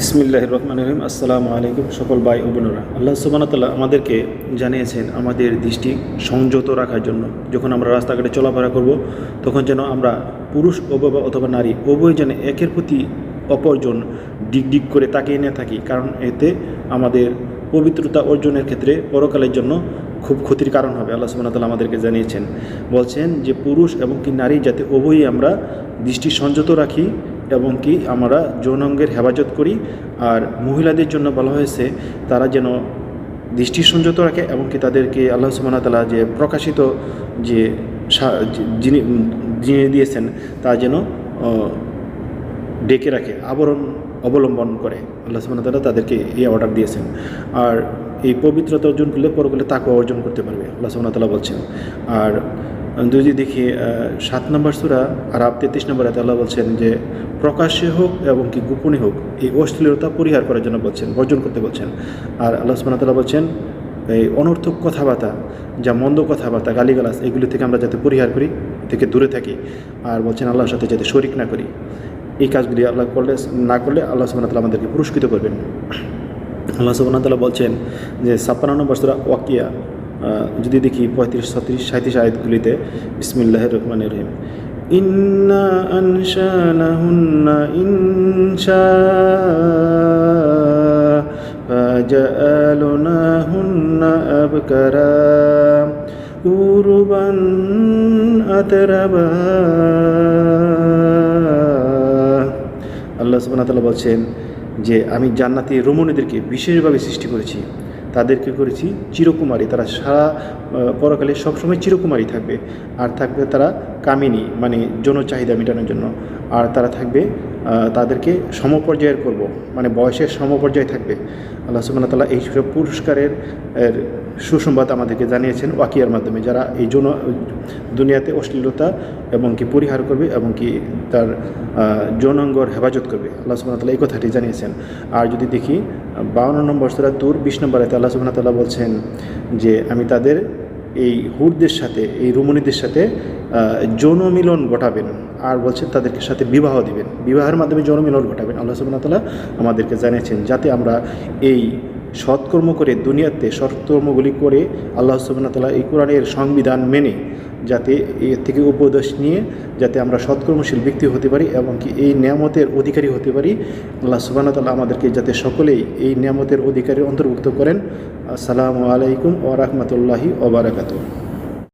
বিসমিল্লাহ রহমান রহিম। আসসালামু আলাইকুম সকল ভাই ও বোনেরা। আল্লাহ সুবানতাল্লাহ আমাদেরকে জানিয়েছেন আমাদের দৃষ্টি সংযত রাখার জন্য। যখন আমরা রাস্তাঘাটে চলাফেরা করব, তখন যেন আমরা পুরুষ অথবা অথবা নারী উভয় যেন একের প্রতি অপরজন ডিগ ডিগ করে তাকিয়ে নিয়ে থাকি। কারণ এতে আমাদের পবিত্রতা অর্জনের ক্ষেত্রে পরকালের জন্য খুব ক্ষতির কারণ হবে। আল্লাহ সুবাহতাল্লাহ আমাদেরকে জানিয়েছেন। বলছেন যে পুরুষ এবং কি নারী যাতে উভয়ই আমরা দৃষ্টি সংযত রাখি এবং কি আমরা যৌনাঙ্গের হেফাজত করি আর মহিলাদের জন্য বলা হয়েছে তারা যেন দৃষ্টি সংযত রাখে এবং কি তাদেরকে আল্লাহ সুবাহতাল্লাহ যে প্রকাশিত যে যিনি যিনি দিয়েছেন তা যেন ডেকে রাখে, আবরণ অবলম্বন করে। আল্লাহ সুবাহতাল্লাহ তাদেরকে এই অর্ডার দিয়েছেন। আর এই পবিত্রতা অর্জন করলে, পরকালে তাকে অর্জন করতে পারবে। আল্লাহ সুবাহতাল্লাহ বলছেন। আর যদি দেখি সাত নম্বর সুরা আর আপ তেত্রিশ নম্বর আল্লাহ বলছেন যে, প্রকাশ্যে হোক এবং কি গোপনে হোক, এই অশ্লীলতা পরিহার করার জন্য বলছেন, বর্জন করতে বলছেন। আর আল্লাহ সুবাহতাল্লাহ বলছেন, এই অনর্থক কথাবার্তা, যা মন্দ কথাবার্তা, গালিগালাজ, এগুলি থেকে আমরা যাতে পরিহার করি থেকে দূরে থাকি। আর বলছেন, আল্লাহর সাথে যাতে শরিক না করি। এই কাজগুলি আল্লাহ করলে, না করলে আল্লাহ সুবাহতাল্লাহ আমাদেরকে পুরস্কৃত করবেন। আল্লাহ সুবাহতাল্লাহ বলছেন যে ছাপ্পান্ন নম্বর সুরা ওয়াকিয়া আহ, যদি দেখি পঁয়ত্রিশ ছত্রিশ সাঁত্রিশ আয়াতগুলিতে বিসমিল্লাহ রহমান রহিম ইন্না আনশানাহুন্না ইনশা فجعلناهن أبكرا উরুবান আতরাবা আল্লাহ সুবহানাহু ওয়া তাআলা বলছেন যে আমি জান্নাতি রমণীদেরকে বিশেষভাবে সৃষ্টি করেছি, তাদেরকে করেছি চিরকুমারী। তারা সারা পরকালে সবসময় চিরকুমারী থাকবে। আর থাকবে তারা কামিনী মানে যৌন চাহিদা মেটানোর জন্য। আর তারা থাকবে তাদেরকে সমপর্যায়ের করব। মানে বয়সের সমপর্যায়ে থাকবে। আল্লাহ সুবহানাহু ওয়া তাআলা এই সব পুরস্কারের সুসংবাদ আমাদেরকে জানিয়েছেন ওয়াকিয়ার মাধ্যমে। যারা এই যৌন, দুনিয়াতে অশ্লীলতা এবং কি পরিহার করবে এবং কি তার যৌনাঙ্গর হেফাজত করবে। আল্লাহ সুবহানাহু ওয়া তাআলা এই কথাটি জানিয়েছেন। আর যদি দেখি, বাউন্ন নম্বর সুরা তুর, বিশ নম্বর আল্লাহ ওয়া তাআলা বলছেন যে, আমি তাদের এই হুরদের সাথে, এই রুমনিদের সাথে যৌনমিলন যৌন মিলন ঘটাবেন আর বলছেন তাদেরকে সাথে বিবাহ দিবেন। বিবাহের মাধ্যমে যৌন মিলন ঘটাবেন। আল্লাহ ওয়া আমাদেরকে জানিয়েছেন, যাতে আমরা এই সৎকর্ম করে দুনিয়াতে সৎকর্মগুলি করে আল্লাহ সুবাহতাল্লাহ এই কোরআনের সংবিধান মেনে যাতে এর থেকে উপদেশ নিয়ে যাতে আমরা সৎকর্মশীল ব্যক্তি হতে পারি এবং কি এই নিয়ামতের অধিকারী হতে পারি। আল্লাহ সুবাহতাল্লাহ আমাদেরকে যাতে সকলেই এই নিয়ামতের অধিকারের অন্তর্ভুক্ত করেন। আসসালামু আলাইকুম ওরহমতুল্লাহি ওবরাকাতু